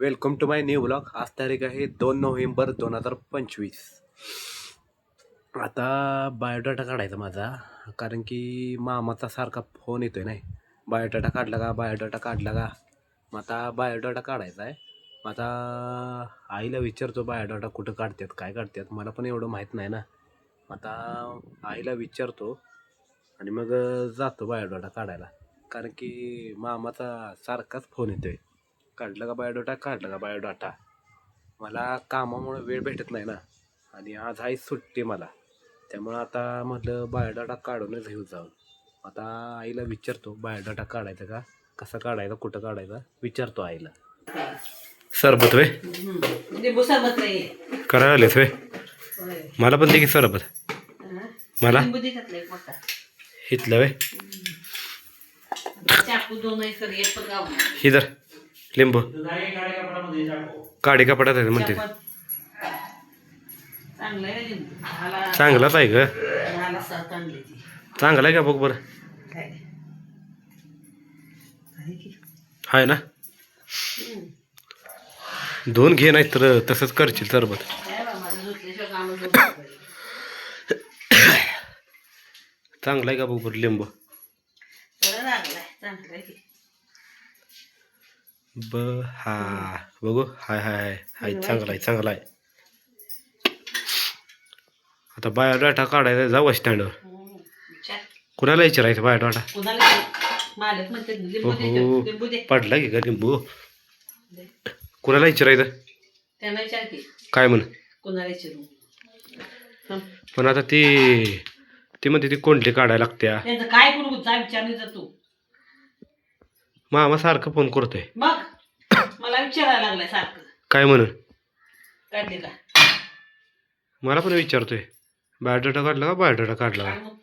Welcome to my new blog. आज तारीख आहे दोन नोव्हेंबर दोन हजार पंचवीस. आता बायोडाटा काढायचा माझा कारण की मामाचा सारखा फोन येतोय नाही. बायोडाटा काढला का? बायोडाटा काढला का? मग आता बायोडाटा काढायचा आहे. मग आता आईला विचारतो बायोडाटा कुठं काढतात काय काढतात मला पण एवढं माहीत नाही ना. आता आईला विचारतो आणि मग जातो बायोडाटा काढायला. कारण की मामाचा सारखाच फोन येतोय. काढलं का बायोडाटा काढलं का बायोडाटा मला कामामुळे वेळ भेटत नाही ना. आणि आज आहे सुट्टी मला. त्यामुळं आता म्हटलं बायोडाटा काढूनच घेऊ जाऊन. आता आईला विचारतो बायोडाटा काढायचा का? कसा काढायचा? कुठं काढायचा? विचारतो आईला. सरबत वे लिंबू सरबत नाही करायला आलेस वे. मला पण दे की सरबत? मला? लिंबू देतात मोठा. हितलं वे चाकू दोन आहे सर एक पण गाव ही जर लिंबू. काडी कपड्यात आहे म्हणते. चांगलाच आहे ग. चांगला आहे का बघ बरं? आहे ना? दोन घे नाही तर तसंच करशील सरबत. काय चांगला आहे का बघ बरं लिंबू बरं लागलाय चांगलं आहे की. ब हा बघू. हाय हाय हाय. चांगला आहे चांगला आहे. आता बायोडाटा काढायचा जाऊ स्टँडवर. विचार. कुणाला विचारायचं बायोडाटा हो पडला की का लिंबू. कुणाला विचारायचं? काय म्हण? हं. पण आता ती ती म्हणते ती कोंडली काढायला लागत्या. काय करू जा विचारली जा तू. मामा सारखं फोन करतोय. मग? मला विचारायला लागलाय सारखं. काय म्हणून काढले का? मला पण विचारतोय. बायोडाटा काढला का? बायोडाटा काढला का? काय मग?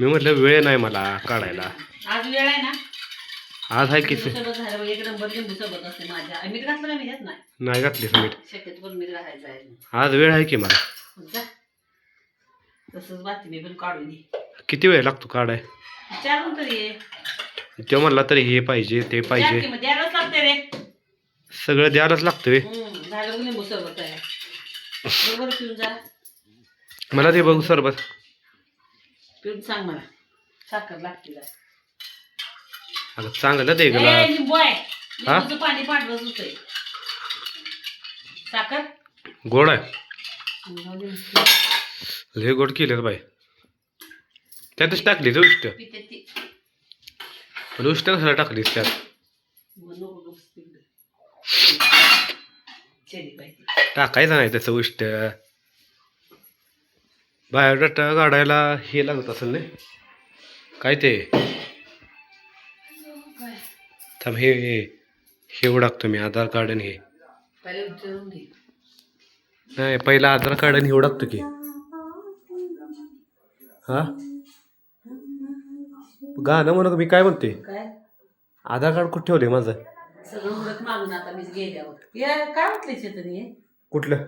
मी म्हटलं वेळ नाही मला काढायला. आज वेळ आहे ना? आज आहे की लिंबू सरबत झालं बघ, एक नंबर लिंबू सरबत असते माझ्या. मीठ घातलं का मी? ह्यात नाही. नाही घातली मीठ? शक्यतो पण मीठ घालायचं आहे आज वेळ आहे की मला? मग जा. तसंच बातमी पण काढून किती वेळ लागतो काढाय? विचारून तरी ये. तो म्हणला तरी हे पाहिजे ते पाहिजे. द्यायलाच लागते रे. सगळं द्यायलाच लागतं वे हम्म, झालं बघ लिंबू सरबत आहे. बरोबर पिऊन जा. मला ते बघू सरबत. पिऊन सांग मला. साखर लागते? अगं चांगलं ए, गला लिंबू आहे. हा? लिंबूचं पाणी होतंय साखर? गोड आहे. लय गोड केलं बाई. त्यातच टाकली ती. पण उष्ट कशाला टाकलीस त्यात. टाकायचं नाही त्याचं उष्ट. बायोडाटा काढायला हे लागत असेल नाही काय ते? थांब हे हे उडाकतो मी आधार कार्ड आणि हे. नाही पहिला आधार कार्ड आणि हे उडाकतो की. हा? गाणं म्हणू का मी काय म्हणते काय? आधार कार्ड कुठे ठेवले माझं? सगळं उडत मागून आता मीच गेल्यावर. या काय म्हटले चेतन हे? कुठलं?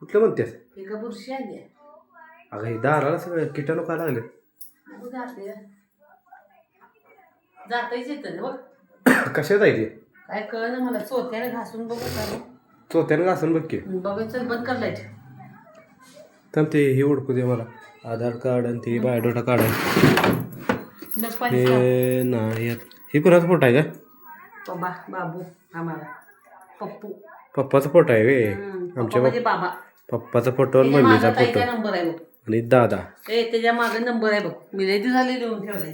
कुठलं म्हणतेस? एका बुरशी आली? अगं हे दाराला सगळं किटाणू काय लागले जाते. जाताच येतं बघ. कशात आहे ते? काय कळलं मला चोथ्याने घासून बघू का चोत्यानं घासून बघ की. बघायचं बंद करायचं थांब ते हे उडकू दे मला. आधार कार्ड आणि ते बायोडाटा कार्ड आहे. हे नाही यात. हे कुणाचा फोटो आहे का? बाबा बाबू आम्हाला. पप्पू. पप्पाचा फोटो आहे वे. हम्म, पप्पा आमच्या म्हणजे बाबा. पप्पाचा फोटो आणि मम्मीचा फोटो ताईचा नंबर आहे बघ. आणि दादा. ए त्याच्यामागे नंबर आहे बघ. मी लय दिवस झाले लिहून ठेवलाय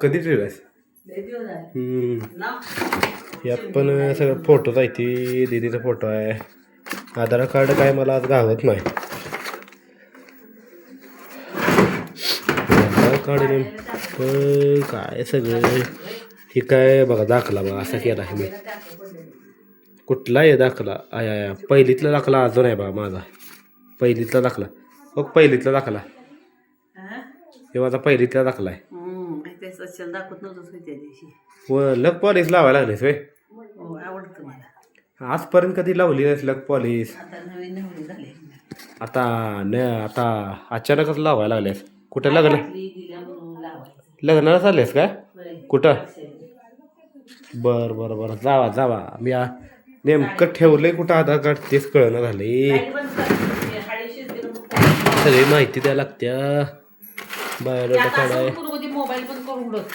कधी ठेवलास लय दिवस झाले. हम्म. नाव यात पण सगळं फोटोज आहे ती. दीदीचा फोटो आहे. आधार कार्ड काय मला आज गावत नाही. आधार कार्ड काय सगळं? हे काय बघा दाखला बघा असा केला आहे मी. कुठला आहे दाखला? I I. पहिलीतला दाखला अजून आहे बघा माझा. पहिलीतला दाखला. बघ पहिलीतला दाखला. हा? हे माझा पहिलीतला दाखला आहे. व लग पॉलिश लावायला लागलीस वे हो मला. आजपर्यंत कधी लावली नाहीस लग पॉलिश? आता न आता अचानकच लावायला लागलेस. कुठं लग्न आपली दिल्या म्हणून लावायचं लग्नाला चाललेस काय. कुठं? बर बर बर. जावा जावा. मी नेमकं ठेवलंय कुठं आधार कार्ड तेच कळणं मग. सगळी माहिती द्यायला लागत्या. बायोडाटा उडत.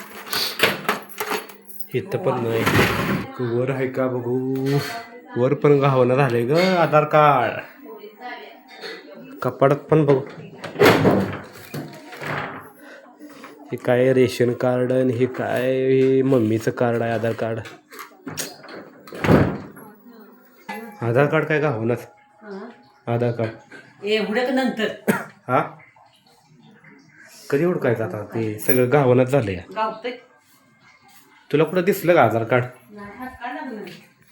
इथं पण नाही. वर आहे का बघू? वर पण गावना झालंय ग आधार कार्ड. कपाडात पण बघू. हे काय रेशन कार्ड आणि हे काय हे मम्मीचं कार्ड आहे आधार कार्ड? आधार कार्ड काय गावनाच हं. आधार कार्ड. ए हुडक नंतर? हा? कधी उडकायचं आता? ते सगळं गावनाच झालंय. गावतंय. तुला कुठं दिसलं का आधार कार्ड?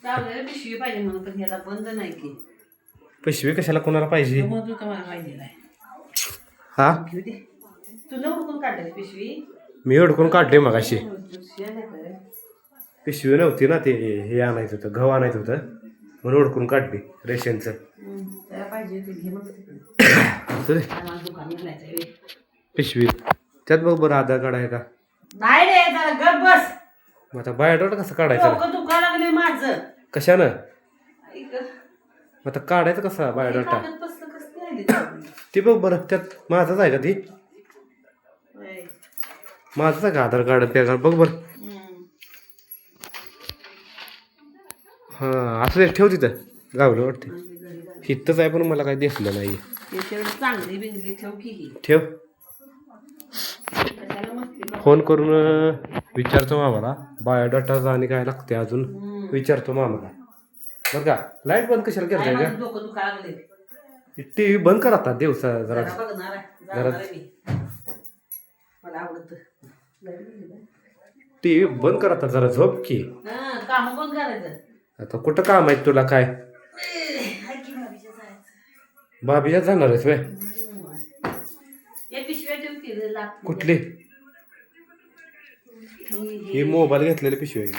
का पिशवी पाहिजे म्हणून पण ह्याला बंद नाही की पिशवी कशाला कोणाला पाहिजे? हा? तुला उडकून काढलं पिशवी? मी अडकून काढले का रे? पिशवी नव्हती ना ते हे आणायचं होतं गहू आणायचं होतं. म्हणून ओळखून काढली रेशनचं. मग. पिशवी. त्यात बघ बरं आधार कार्ड आहे का? नाही रे जरा गप बस. मग आता बायोडाटा कसं काढायचं. डोकं दुखा लागले माझं. कशानं? ऐक. मग आता काढायचं कसा बायोडाटा कागदपत्र कसं ते? ती बघ बरं त्यात माझंच आहे का ती. आहे का आधार कार्ड पॅन कार्ड बघ बरं. हं. असं ठेव तिथं गावलं वाटते. हिथंच आहे पण मला काही दिसलं नाही चांगली बिंगली ठेव की फोन करून विचारतो मामाला. बायोडाटा आणि काय लागते अजून. विचारतो मामाला. बरं का लाइट बंद कशाला करताय का माझं टी व्ही बंद कर आता दिवसा जरा. जरा आवडत. टी व्ही बंद कर आता जरा झोप की. काम कोण करायचं. आता कुठं काम आहे तुला काय? भाभीच्या जाणार आहेस हं. या पिशव्या ठेव की रे, लागतील. कुठली? ही- मोबाईल घेतलेली पिशवी आहे.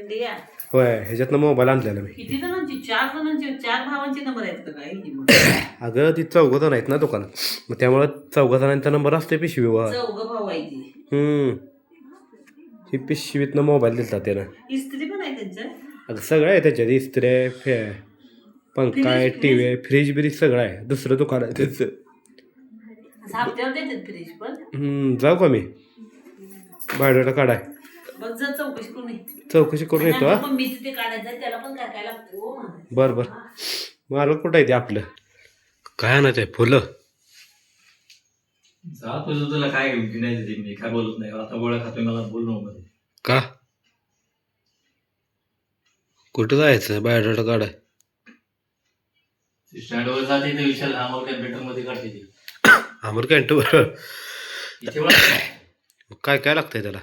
इंडिया. होय ह्याच्यातनं मोबाईल आणलेला मी. किती जणांची? चार जणांची चार भावांचे नंबर आहेत का काय? ही मग? अगं ती चौघ जण आहेत ना दुकानात. मग त्यामुळं चौघ जणांचा नंबर असतो पिशवीवर. चौघ भाऊ आहे ती. ही पिशवीतनं मोबाईल दिलता त्यानं. इस्त्री पण आहे त्यांच्या अगं सगळं आहे त्याच्यात इस्त्री आहे फे पंखा आहे टी व्ही आहे फ्रीज बिरीज सगळं आहे. दुसरं दुकान आहे त्याचं. असं हप्त्यावर देतात फ्रीज पण. हम्म, जाऊ का मी? बायोडाटा काढाय. बघ जर चौकशी करून ये. चौकशी करून येतो हा? पण मी तिथे काढायचं आहे, त्याला पण काय काय लागतं हो. बरं बरं. मालक कुठं आहे ते आपलं? काय आणायचं आहे फुलं? तुझं तुला काय नाही देते मी काय बोलत नाही. आता गोळ्या खातोय मला बोल नको का? कुठं जायचं? बायोडाटा काढाय. स्टँडवर जाते ते आम्हाला काय बेटरमध्ये काढते ती. आमर कॅन्टू इथे वळ. काय काय लागतंय त्याला?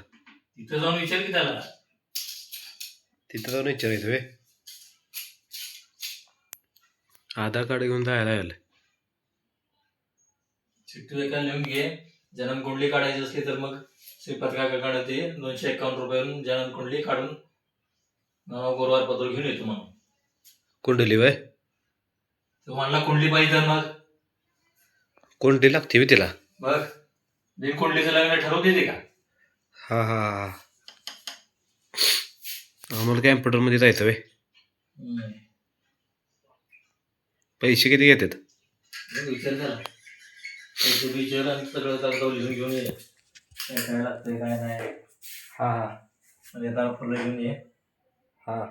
तिथं जाऊन विचार की त्याला. तिथं जाऊन विचारायचं वे आधार कार्ड घेऊन जायला यायला चिठ्ठी एका लिहून घे. जनन कुंडली काढायची असली तर मग श्रीपाद काका काढत. ते दोनशे एकावन्न रुपयावरून जनन कुंडली काढून गुरुवार पत्र घेऊन येतो मग कुंडली वय? तुम्हाला कुंडली पाहिजे तर मग. कोणती लागते बी तिला? बघ बिन कुंडलीचं लग्न ठरवते ते का? हा हा हा. आम्हाला कॅम्प्युटरमध्ये जायचं वे हम्म. पैसे किती घेतात? विचार करा. विचार सगळं लिहून घेऊन ये. काय काय लागतंय काय नाही. हा हा. आणि आता फुलं घेऊन ये. हा.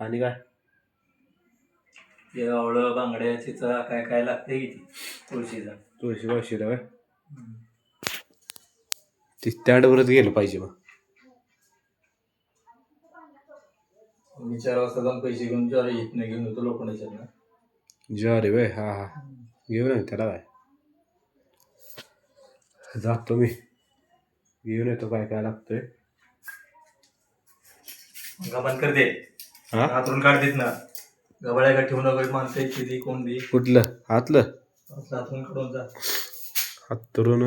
आणि काय? ते आवळं बांगड्या चिचा काय काय लागतंय किती तुळशीचा. तुळशी बाशीला वय ती स्टँडवरच गेलं पाहिजे मग. मी चार वाजता जाऊन पैसे घेऊन चार येत नाही घेऊन येतो लोखंडाच्या ना ज्वारी वय हा हा. घेऊन ये त्याला काय जातो मी घेऊन येतो काय काय लागतंय गबान कर दे हा? हातरून काढ देत ना. गबाळ्या का ठेवू नको माणसं किती कोण बी कुठलं? हातलं हातरून काढून जा. हात तरून